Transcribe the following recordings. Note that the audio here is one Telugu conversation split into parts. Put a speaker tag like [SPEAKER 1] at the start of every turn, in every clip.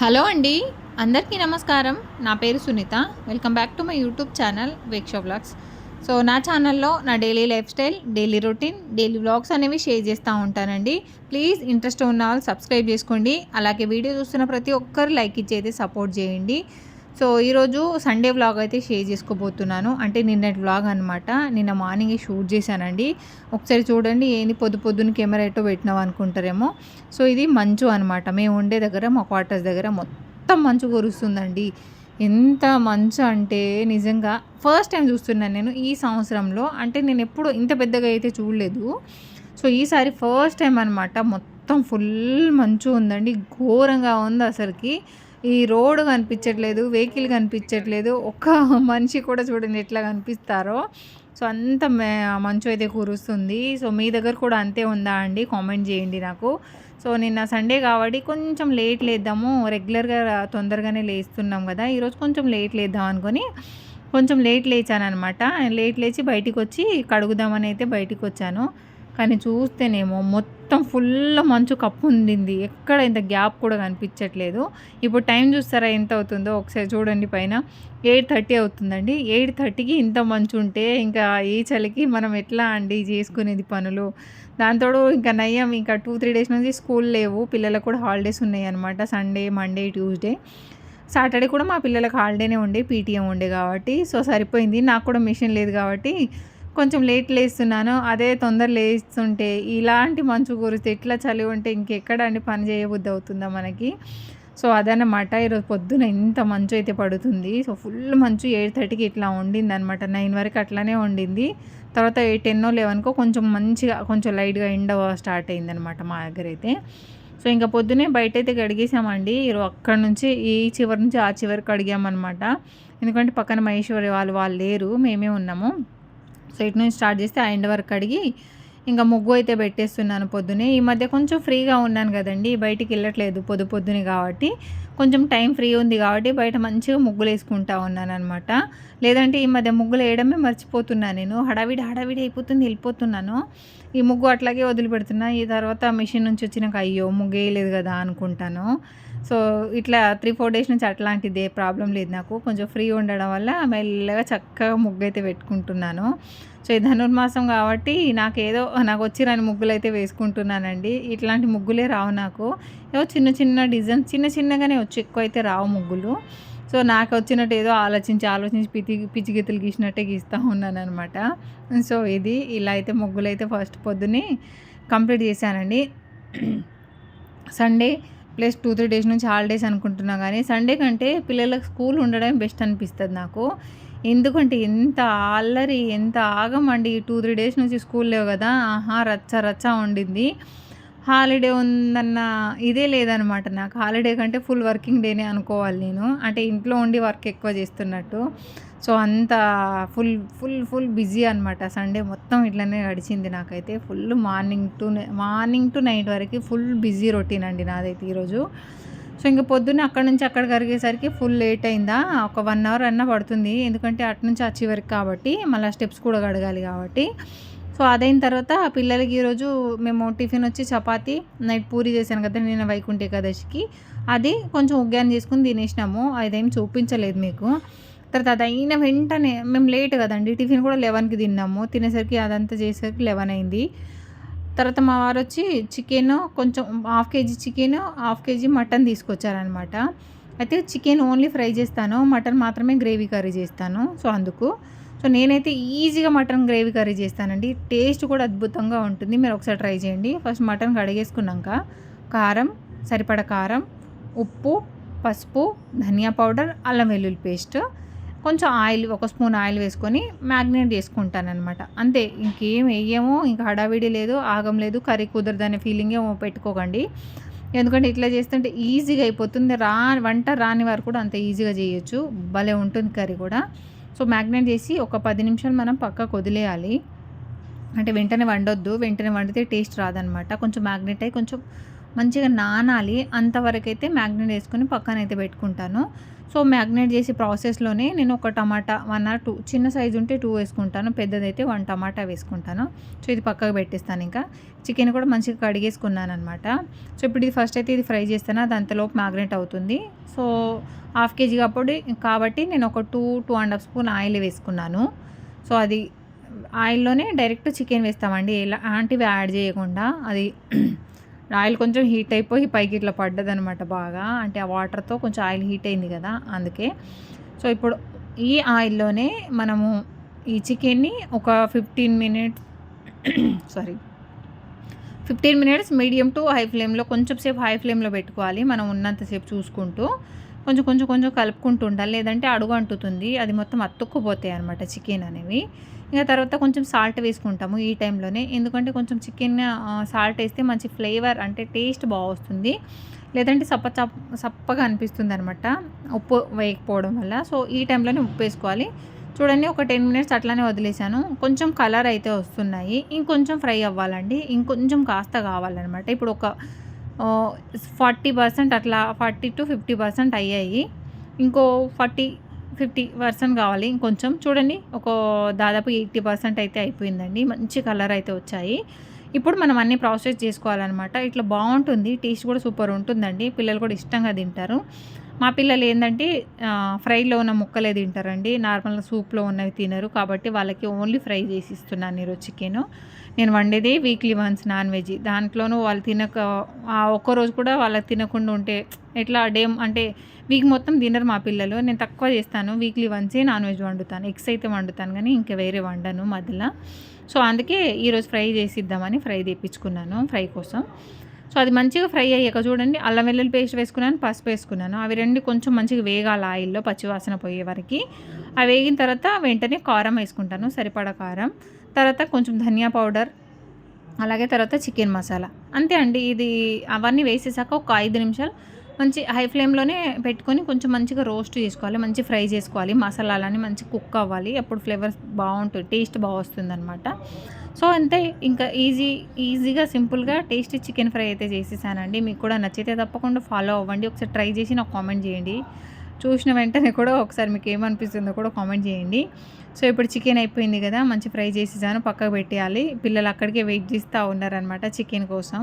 [SPEAKER 1] హలో అండి అందరికీ నమస్కారం. నా పేరు Sunitha. Welcome back to my YouTube channel వేక్షో vlogs. So నా ఛానల్లో నా daily lifestyle daily routine daily vlogs అనేవి షేర్ చేస్తూ ఉంటానండి. ప్లీజ్ ఇంట్రెస్ట్ ఉన్న వాళ్ళు సబ్స్క్రైబ్ చేసుకోండి. అలాగే వీడియో చూస్తున్న ప్రతి ఒక్కరు లైక్ ఇచ్చి అయితే సపోర్ట్ చేయండి. సో ఈరోజు సండే వ్లాగ్ అయితే షేర్ చేసుకోబోతున్నాను. అంటే నిన్నటి వ్లాగ్ అనమాట నిన్న మార్నింగ్ షూట్ చేశానండి. ఒకసారి చూడండి ఏంది పొద్దు పొద్దున్న కెమెరా ఎటో పెట్టినావు అనుకుంటారేమో. సో ఇది మంచు అనమాట మేము ఉండే దగ్గర మా క్వార్టర్స్ దగ్గర మొత్తం మంచు కురుస్తుందండి. ఎంత మంచు అంటే నిజంగా ఫస్ట్ టైం చూస్తున్నాను నేను ఈ సంవత్సరంలో. అంటే నేను ఎప్పుడు ఇంత పెద్దగా అయితే చూడలేదు. సో ఈసారి ఫస్ట్ టైం అనమాట మొత్తం ఫుల్ మంచు ఉందండి. ఘోరంగా ఉంది అసలుకి. ఈ రోడ్ కనిపించట్లేదు వెహికల్ కనిపించట్లేదు. ఒక్క మనిషి కూడా చూడండి ఎట్లా కనిపిస్తారో. సో అంత మంచు అయితే కురుస్తుంది. సో మీ దగ్గర కూడా అంతే ఉందా అండి? కామెంట్ చేయండి నాకు. సో నిన్న సండే కాబట్టి కొంచెం లేట్ లేద్దాము. రెగ్యులర్గా తొందరగానే లేస్తున్నాం కదా. ఈరోజు కొంచెం లేట్ లేద్దాం అనుకొని కొంచెం లేట్ లేచాను అనమాట లేట్ లేచి బయటికి వచ్చి కడుగుదామని అయితే బయటికి వచ్చాను కానీ చూస్తేనేమో మొత్తం ఫుల్ మంచు కప్పు ఉండింది. ఎక్కడ ఇంత గ్యాప్ కూడా కనిపించట్లేదు. ఇప్పుడు టైం చూస్తారా ఎంత అవుతుందో ఒకసారి చూడండి పైన. ఎయిట్ థర్టీ అవుతుందండి. ఎయిట్ థర్టీకి ఇంత మంచు ఉంటే ఇంకా ఈ చలికి మనం ఎట్లా అండి చేసుకునేది పనులు? దాంతో ఇంకా నయ్యం ఇంకా టూ త్రీ డేస్ నుంచి స్కూల్ లేవు. పిల్లలకు కూడా హాలిడేస్ ఉన్నాయి అనమాట సండే మండే ట్యూస్డే. సాటర్డే కూడా మా పిల్లలకు హాలిడేనే ఉండే పీటీఎం ఉండే కాబట్టి. సో సరిపోయింది. నాకు కూడా మిషన్ లేదు కాబట్టి కొంచెం లేట్ లేస్తున్నాను అదే తొందర లేస్తుంటే ఇలాంటి మంచు కురిస్తే ఎట్లా చలి ఉంటే ఇంకెక్కడ అండి పని చేయబుద్ధి అవుతుందా మనకి? సో అదనమాట ఈరోజు పొద్దున ఇంత మంచు అయితే పడుతుంది. సో ఫుల్ మంచు ఎయిట్ థర్టీకి ఇట్లా ఉండింది అనమాట నైన్ వరకు అట్లానే ఉండింది. తర్వాత ఎయిట్ టెన్నో లెవెన్కో కొంచెం మంచిగా కొంచెం లైట్గా ఎండ స్టార్ట్ అయిందనమాట మా దగ్గర అయితే. సో ఇంకా పొద్దునే బయట అయితే కడిగేసామండి అక్కడ నుంచి ఈ చివరి నుంచి ఆ చివరికి అడిగామన్నమాట ఎందుకంటే పక్కన మహేశ్వరి వాళ్ళు వాళ్ళు లేరు. మేమే ఉన్నాము. సో ఇటు నుంచి స్టార్ట్ చేస్తే ఆ ఎండ్ వరకు అడిగి ఇంకా ముగ్గు అయితే పెట్టేస్తున్నాను పొద్దునే. ఈ మధ్య కొంచెం ఫ్రీగా ఉన్నాను కదండి బయటికి వెళ్ళట్లేదు పొద్దు పొద్దునే కాబట్టి. కొంచెం టైం ఫ్రీ ఉంది కాబట్టి బయట మంచిగా ముగ్గులు వేసుకుంటా ఉన్నాను అనమాట లేదంటే ఈ మధ్య ముగ్గులు వేయడమే మర్చిపోతున్నాను నేను. హడావిడి హడావిడి అయిపోతుంది వెళ్ళిపోతున్నాను. ఈ ముగ్గు అట్లాగే వదిలిపెడుతున్నా. ఈ తర్వాత మిషన్ నుంచి వచ్చినాక అయ్యో ముగ్గు వేయలేదు కదా అనుకుంటాను. సో ఇట్లా త్రీ ఫోర్ డేస్ నుంచి అట్లాంటిది ఏ ప్రాబ్లం లేదు నాకు. కొంచెం ఫ్రీ ఉండడం వల్ల మెల్లగా చక్కగా ముగ్గు అయితే పెట్టుకుంటున్నాను. సో ఈ ధనుర్మాసం కాబట్టి నాకు ఏదో నాకు వచ్చిరాని ముగ్గులు అయితే వేసుకుంటున్నానండి. ఇట్లాంటి ముగ్గులే రావు నాకు. ఏదో చిన్న చిన్న డిజైన్స్ చిన్న చిన్నగానే వచ్చి ఎక్కువ అయితే రావు ముగ్గులు. సో నాకు వచ్చినట్టు ఏదో ఆలోచించి ఆలోచించి పిచ్చి పిచ్చి గీతలు గీసినట్టే గీస్తూ ఉన్నాను అనమాట సో ఇది ఇలా అయితే ముగ్గులు అయితే ఫస్ట్ పొద్దున్నే కంప్లీట్ చేశానండి. Sunday plus two three days నుంచి హాలిడేస్ అనుకుంటున్నా కానీ సండే కంటే పిల్లలకు స్కూల్ ఉండడం బెస్ట్ అనిపిస్తుంది నాకు. ఎందుకంటే ఎంత అల్లరి ఎంత ఆగమండి టూ త్రీ డేస్ నుంచి స్కూల్ లేవు కదా. ఆహా రచ్చ రచ్చ ఉండింది. హాలిడే ఉందన్న ఇదే లేదనమాట నాకు. హాలిడే కంటే ఫుల్ వర్కింగ్ డేనే అనుకోవాలి నేను. అంటే ఇంట్లో ఉండి వర్క్ ఎక్కువ చేస్తున్నట్టు. సో అంత ఫుల్ ఫుల్ ఫుల్ బిజీ అనమాట సండే మొత్తం ఇట్లనే గడిచింది నాకైతే. Full morning to morning to night వరకు ఫుల్ బిజీ రొటీన్ అండి నాదైతే ఈరోజు. సో ఇంక పొద్దున్న అక్కడ నుంచి అక్కడ కరిగేసరికి ఫుల్ లేట్ అయిందా? ఒక వన్ అవర్ అన్న పడుతుంది. ఎందుకంటే అటు నుంచి వచ్చే వరకు కాబట్టి మళ్ళీ స్టెప్స్ కూడా కడగాలి కాబట్టి. సో అదైన తర్వాత పిల్లలకి ఈరోజు మేము టిఫిన్ వచ్చి చపాతి నైట్ పూరి చేశాను కదా నేను వైకుంఠ ఏకాదశికి. అది కొంచెం ఉగ్గాన్ని చేసుకుని తినేసినాము. అదేం చూపించలేదు మీకు. తర్వాత అది అయిన వెంటనే మేము లేట్ కదండి టిఫిన్ కూడా లెవెన్కి తిన్నాము. తినేసరికి అదంతా చేసేసరికి లెవెన్ అయింది. తర్వాత మా వారు వచ్చి చికెన్ కొంచెం half KG chicken half KG mutton తీసుకొచ్చారనమాట అయితే చికెన్ ఓన్లీ ఫ్రై చేస్తాను మటన్ మాత్రమే గ్రేవీ కర్రీ చేస్తాను. సో అందుకు. సో నేనైతే ఈజీగా మటన్ గ్రేవీ కర్రీ చేస్తానండి. టేస్ట్ కూడా అద్భుతంగా ఉంటుంది. మీరు ఒకసారి ట్రై చేయండి. ఫస్ట్ మటన్ కడిగేసుకున్నాక కారం సరిపడ కారం ఉప్పు పసుపు ధనియా పౌడర్ అల్లం వెల్లుల్లి పేస్ట్. కొంచెం ఆయిల్ ఒక స్పూన్ ఆయిల్ వేసుకొని మ్యాగ్నేట్ చేసుకుంటానమాట అంతే ఇంకేం వేయమో ఇంకా హడావిడి లేదు ఆగం లేదు కర్రీ కుదరదనే ఫీలింగ్ ఏమో పెట్టుకోకండి. ఎందుకంటే ఇట్లా చేస్తుంటే ఈజీగా అయిపోతుంది రా వంట రాని వారు కూడా అంత ఈజీగా చేయొచ్చు. భలే ఉంటుంది కర్రీ కూడా. సో మ్యాగ్నేట్ చేసి ఒక పది నిమిషాలు మనం పక్కకు వదిలేయాలి. అంటే వెంటనే వండొద్దు వెంటనే వండితే టేస్ట్ రాదనమాట కొంచెం మ్యాగ్నెట్ అయ్యి కొంచెం మంచిగా నానాలి అంతవరకు అయితే మ్యాగ్నెట్ వేసుకొని పక్కన అయితే పెట్టుకుంటాను. సో మ్యాగ్నేట్ చేసి ప్రాసెస్లోనే నేను ఒక టమాటా వన్ ఆర్ టూ చిన్న సైజు ఉంటే టూ వేసుకుంటాను పెద్దదైతే వన్ టమాటా వేసుకుంటాను. సో ఇది పక్కకు పెట్టేస్తాను ఇంకా. చికెన్ కూడా మంచిగా కడిగేసుకున్నాను అనమాట సో ఇప్పుడు ఇది ఫస్ట్ అయితే ఇది ఫ్రై చేస్తాను అది అంతలోపు మ్యాగ్నేట్ అవుతుంది. సో హాఫ్ కేజీ కాబట్టి కాబట్టి నేను ఒక two two and half spoon oil వేసుకున్నాను. సో అది ఆయిల్లోనే డైరెక్ట్ చికెన్ వేస్తామండి. ఎలాంటివి యాడ్ చేయకుండా అది ఆయిల్ కొంచెం హీట్ అయిపోయి పైకి ఇట్లా పడ్డదనమాట బాగా. అంటే ఆ వాటర్తో కొంచెం ఆయిల్ హీట్ అయింది కదా అందుకే. సో ఇప్పుడు ఈ ఆయిల్లోనే మనము ఈ చికెన్ని ఒక fifteen minutes sorry fifteen minutes medium to high ఫ్లేమ్లో కొంచెం సేపు హై ఫ్లేమ్లో పెట్టుకోవాలి మనం ఉన్నంతసేపు చూసుకుంటూ. కొంచెం కొంచెం కొంచెం కలుపుకుంటూ ఉండాలి. లేదంటే అడుగు అంటుతుంది. అది మొత్తం అతుక్కుపోతాయి అనమాట చికెన్ అనేవి. ఇంకా తర్వాత కొంచెం సాల్ట్ వేసుకుంటాము ఈ టైంలోనే. ఎందుకంటే కొంచెం చికెన్ సాల్ట్ వేస్తే మంచి ఫ్లేవర్ అంటే టేస్ట్ బాగా వస్తుంది. లేదంటే సప్ప సప్పగా అనిపిస్తుంది అనమాట ఉప్పు వేయకపోవడం వల్ల. సో ఈ టైంలోనే ఉప్పు వేసుకోవాలి. చూడండి ఒక టెన్ మినిట్స్ అట్లానే వదిలేసాను కొంచెం కలర్ అయితే వస్తున్నాయి. ఇంకొంచెం ఫ్రై అవ్వాలండి. ఇంకొంచెం కాస్త కావాలన్నమాట. ఇప్పుడు ఒక ఫార్టీ పర్సెంట్ అట్లా ఫార్టీ టు ఫిఫ్టీ పర్సెంట్ అయ్యాయి. ఇంకో ఫార్టీ ఫిఫ్టీ పర్సెంట్ కావాలి. ఇంకొంచెం చూడండి ఒక దాదాపు ఎయిటీ పర్సెంట్ అయితే అయిపోయిందండి. మంచి కలర్ అయితే వచ్చాయి. ఇప్పుడు మనం అన్ని ప్రాసెస్ చేసుకోవాలన్నమాట. ఇట్లా బాగుంటుంది టేస్ట్ కూడా సూపర్ ఉంటుందండి. పిల్లలు కూడా ఇష్టంగా తింటారు. మా పిల్లలు ఏంటంటే ఫ్రైలో ఉన్న ముక్కలే తింటారండి. నార్మల్గా సూప్లో ఉన్నవి తినరు. కాబట్టి వాళ్ళకి ఓన్లీ ఫ్రై చేసి ఇస్తున్నాను ఈరోజు చికెన్. నేను వండేది వీక్లీ వన్స్ నాన్ వెజ్. దాంట్లోనూ వాళ్ళు తినక ఆ ఒక్కరోజు కూడా వాళ్ళకి తినకుండా ఉంటే ఎట్లా డే అంటే వీక్ మొత్తం తినరు మా పిల్లలు. నేను తక్కువ చేస్తాను. వీక్లీ వన్సే నాన్ వెజ్ వండుతాను. ఎగ్స్ అయితే వండుతాను కానీ ఇంకా వేరే వండను మధ్యలో. సో అందుకే ఈరోజు ఫ్రై చేసి ఇద్దామని ఫ్రై తెప్పించుకున్నాను ఫ్రై కోసం. సో అది మంచిగా ఫ్రై అయ్యాక చూడండి అల్లం వెల్లుల్లి పేస్ట్ వేసుకున్నాను పసుపు వేసుకున్నాను. అవి రెండు కొంచెం మంచిగా వేగాలి ఆయిల్లో పచ్చివాసన పోయే వరకు. అవి వేగిన తర్వాత వెంటనే కారం వేసుకుంటాను సరిపడా కారం. తర్వాత కొంచెం ధనియా పౌడర్ అలాగే తర్వాత చికెన్ మసాలా. అంతే అండి ఇది అవన్నీ వేసేసాక ఒక ఐదు నిమిషాలు మంచి హై ఫ్లేమ్లోనే పెట్టుకొని కొంచెం మంచిగా రోస్ట్ చేసుకోవాలి మంచి ఫ్రై చేసుకోవాలి. మసాలాలని మంచి కుక్ అవ్వాలి. అప్పుడు ఫ్లేవర్స్ బాగుంటుంది టేస్ట్ బాగా వస్తుంది అనమాట సో అంతే. ఇంకా ఈజీ ఈజీగా సింపుల్గా టేస్టీ చికెన్ ఫ్రై అయితే చేసేసానండి. మీకు కూడా నచ్చితే తప్పకుండా ఫాలో అవ్వండి. ఒకసారి ట్రై చేసి నాకు కామెంట్ చేయండి. చూసిన వెంటనే కూడా ఒకసారి మీకు ఏమనిపిస్తుందో కూడా కామెంట్ చేయండి. సో ఇప్పుడు చికెన్ అయిపోయింది కదా మంచి ఫ్రై చేసేసాను పక్కకు పెట్టేయాలి. పిల్లలు అక్కడికే వెయిట్ చేస్తూ ఉన్నారనమాట చికెన్ కోసం.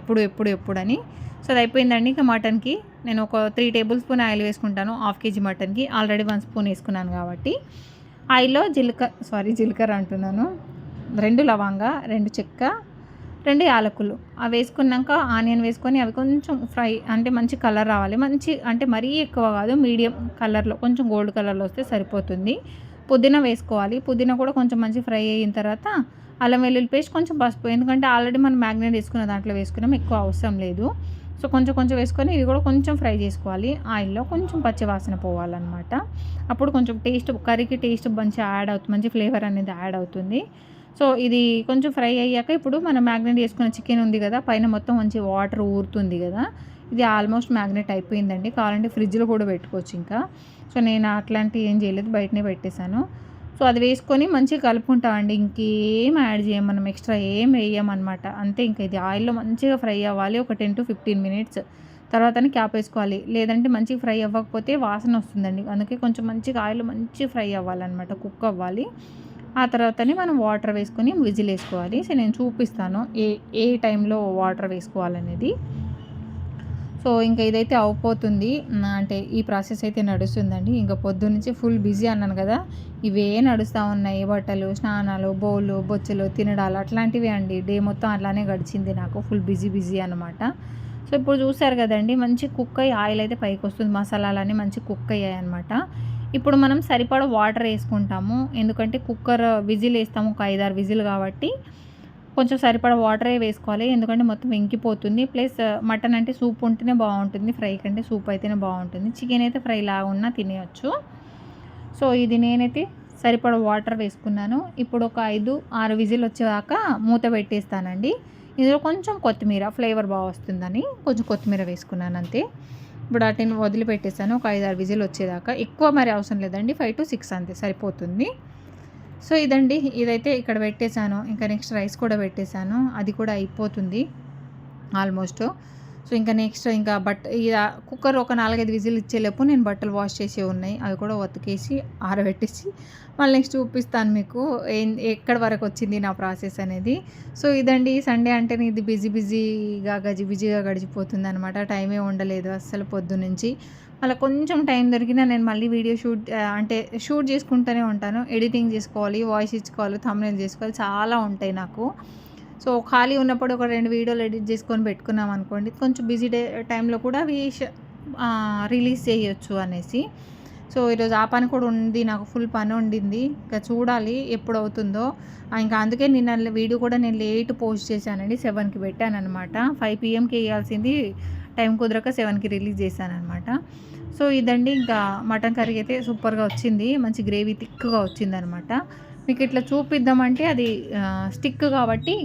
[SPEAKER 1] ఎప్పుడు ఎప్పుడు ఎప్పుడు అని. సో అది అయిపోయిందండి ఇంకా మటన్కి నేను ఒక త్రీ టేబుల్ స్పూన్ ఆయిల్ వేసుకుంటాను హాఫ్ కేజీ మటన్కి ఆల్రెడీ వన్ స్పూన్ వేసుకున్నాను కాబట్టి. ఆయిల్లో జీలకర్ర సారీ జీలకర్ర అంటున్నాను. రెండు లవంగా రెండు చెక్క రెండు యాలకులు. అవి వేసుకున్నాక ఆనియన్ వేసుకొని అవి కొంచెం ఫ్రై అంటే మంచి కలర్ రావాలి. మంచి అంటే మరీ ఎక్కువ కాదు మీడియం కలర్లో కొంచెం గోల్డ్ కలర్లో వస్తే సరిపోతుంది. పుదీనా వేసుకోవాలి. పుదీనా కూడా కొంచెం మంచి ఫ్రై అయిన తర్వాత అల్లం వెల్లుల్లి పేస్ట్ కొంచెం పసుపు. ఎందుకంటే ఆల్రెడీ మనం మ్యాగ్నేట్ వేసుకున్న దాంట్లో వేసుకున్నాం ఎక్కువ అవసరం లేదు. సో కొంచెం కొంచెం వేసుకొని ఇవి కూడా కొంచెం ఫ్రై చేసుకోవాలి. ఆయిల్లో కొంచెం పచ్చివాసన పోవాలన్నమాట. అప్పుడు కొంచెం టేస్ట్ కర్రీకి టేస్ట్ మంచి యాడ్ అవుతుంది మంచి ఫ్లేవర్ అనేది యాడ్ అవుతుంది. సో ఇది కొంచెం ఫ్రై అయ్యాక ఇప్పుడు మనం మ్యాగ్నెట్ చేసుకున్న చికెన్ ఉంది కదా పైన మొత్తం మంచి వాటర్ ఊరుతుంది కదా ఇది ఆల్మోస్ట్ మ్యాగ్నెట్ అయిపోయిందండి. కావాలంటే ఫ్రిడ్జ్లో కూడా పెట్టుకోవచ్చు ఇంకా. సో నేను అట్లాంటివి ఏం చేయలేదు బయటనే పెట్టేశాను. సో అది వేసుకొని మంచిగా కలుపుకుంటామండి. ఇంకేం యాడ్ చేయం మనం ఎక్స్ట్రా ఏం వేయమన్నమాట. అంతే ఇంకా ఇది ఆయిల్లో మంచిగా ఫ్రై అవ్వాలి ఒక టెన్ టు ఫిఫ్టీన్ మినిట్స్ తర్వాతనే క్యాప్ వేసుకోవాలి. లేదంటే మంచిగా ఫ్రై అవ్వకపోతే వాసన వస్తుందండి. అందుకే కొంచెం మంచిగా ఆయిల్ మంచిగా ఫ్రై అవ్వాలన్నమాట కుక్ అవ్వాలి. ఆ తర్వాతనే మనం వాటర్ వేసుకొని విజిల్ వేసుకోవాలి. సో నేను చూపిస్తాను ఏ ఏ టైంలో వాటర్ వేసుకోవాలనేది. సో ఇంకా ఇదైతే అవుపోతుంది. అంటే ఈ ప్రాసెస్ అయితే నడుస్తుందండి. ఇంకా పొద్దు నుంచి ఫుల్ బిజీ అన్నాను కదా. ఇవే నడుస్తూ ఉన్నాయి. బట్టలు స్నానాలు బౌలు బొచ్చులు తినడాలు అట్లాంటివి అండి. డే మొత్తం అలానే గడిచింది నాకు. ఫుల్ బిజీ బిజీ అనమాట సో ఇప్పుడు చూసారు కదండి మంచి కుక్ అయ్యి ఆయిల్ అయితే పైకి వస్తుంది మసాలాలన్నీ మంచి కుక్ అయ్యాయి అనమాట ఇప్పుడు మనం సరిపడ వాటర్ వేసుకుంటాము. ఎందుకంటే కుక్కర్ విజిల్ వేస్తాము. ఒక ఐదారు విజిల్ కాబట్టి కొంచెం సరిపడ వాటరే వేసుకోవాలి. ఎందుకంటే మొత్తం వెంకిపోతుంది ప్లస్ మటన్ అంటే సూప్ ఉంటేనే బాగుంటుంది. ఫ్రై కంటే సూప్ అయితేనే బాగుంటుంది. చికెన్ అయితే ఫ్రై లాగా ఉన్నా తినేయచ్చు. సో ఇది నేనైతే సరిపడ వాటర్ వేసుకున్నాను. ఇప్పుడు ఒక ఐదు ఆరు విజిల్ వచ్చేదాకా మూత పెట్టేస్తానండి. ఇందులో కొంచెం కొత్తిమీర ఫ్లేవర్ బాగా వస్తుందని కొంచెం కొత్తిమీర వేసుకున్నాను అంతే. ఇప్పుడు వాటిని వదిలిపెట్టేసాను ఒక ఐదు ఆరు విజిల్ వచ్చేదాకా. ఎక్కువ మరి అవసరం లేదండి. ఫైవ్ టు సిక్స్ అంతే సరిపోతుంది. సో ఇదండి. ఇదైతే ఇక్కడ పెట్టేశాను. ఇంకా నెక్స్ట్ రైస్ కూడా పెట్టేశాను. అది కూడా అయిపోతుంది. ఆల్మోస్ట్. సో ఇంకా నెక్స్ట్ ఇంకా బట్ కుక్కర్ ఒక నాలుగైదు విజిల్ ఇచ్చేలోపు నేను బట్టలు వాష్ చేసి ఉన్నాయి. అవి కూడా ఉతికేసి ఆరబెట్టేసి మళ్ళీ నెక్స్ట్ చూపిస్తాను మీకు ఏం ఎక్కడి వరకు వచ్చింది నా ప్రాసెస్ అనేది. సో ఇదండి సండే అంటే ఇది బిజీ బిజీగా గజి బిజీగా గడిచిపోతుంది అనమాట టైమే ఉండలేదు అస్సలు పొద్దు నుంచి. మళ్ళీ కొంచెం టైం దొరికినా నేను మళ్ళీ వీడియో షూట్ అంటే షూట్ చేసుకుంటూనే ఉంటాను. ఎడిటింగ్ చేసుకోవాలి వాయిస్ ఇచ్చుకోవాలి thumbnail చేసుకోవాలి చాలా ఉంటాయి నాకు. సో ఖాళీ ఉన్నప్పుడు ఒక రెండు వీడియోలు ఎడిట్ చేసుకొని పెట్టుకున్నాం అనుకోండి. కొంచెం బిజీ డే టైంలో కూడా అవి రిలీజ్ చేయొచ్చు అనేసి. సో ఈరోజు ఆ పని కూడా ఉంది నాకు ఫుల్ పని ఉండింది. ఇంకా చూడాలి ఎప్పుడు అవుతుందో. ఇంకా అందుకే నిన్న వీడియో కూడా నేను లేట్ పోస్ట్ చేశానండి సెవెన్కి పెట్టాను అనమాట ఫైవ్ పిఎంకి వేయాల్సింది టైం కుదరక సెవెన్కి రిలీజ్ చేశాను అనమాట సో ఇదండి ఇంకా మటన్ కర్రీ అయితే సూపర్గా వచ్చింది మంచి గ్రేవీ థిక్గా వచ్చింది అనమాట మీకు ఇట్లా చూపిద్దామంటే అది స్టిక్ కాబట్టి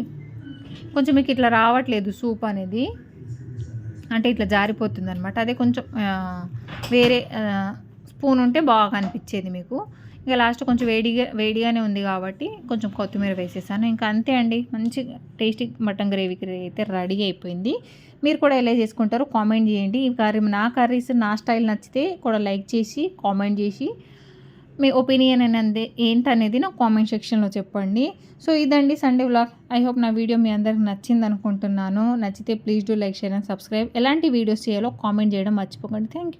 [SPEAKER 1] కొంచెం మీకు ఇట్లా రావట్లేదు సూప్ అనేది. అంటే ఇట్లా జారిపోతుంది అనమాట అదే కొంచెం వేరే స్పూన్ ఉంటే బాగా అనిపించేది మీకు. ఇంకా లాస్ట్ కొంచెం వేడిగా వేడిగానే ఉంది కాబట్టి కొంచెం కొత్తిమీర వేసేసాను. ఇంకా అంతే అండి. మంచి టేస్టీ మటన్ గ్రేవీ అయితే రెడీ అయిపోయింది. మీరు కూడా ఎలా చేసుకుంటారో కామెంట్ చేయండి. ఈ కర్రీ నా కర్రీస్ నా స్టైల్ నచ్చితే కూడా లైక్ చేసి కామెంట్ చేసి మీ ఒపీనియన్ అనేది ఏంటనేది నాకు కామెంట్ సెక్షన్లో చెప్పండి. సో ఇదండి సండే వ్లాగ్. ఐ హోప్ నా వీడియో మీ అందరికి నచ్చింది అనుకుంటున్నాను నచ్చితే please do like share and subscribe. ఎలాంటి వీడియోస్ చేయాలో కామెంట్ చేయడం మర్చిపోకండి. Thank you.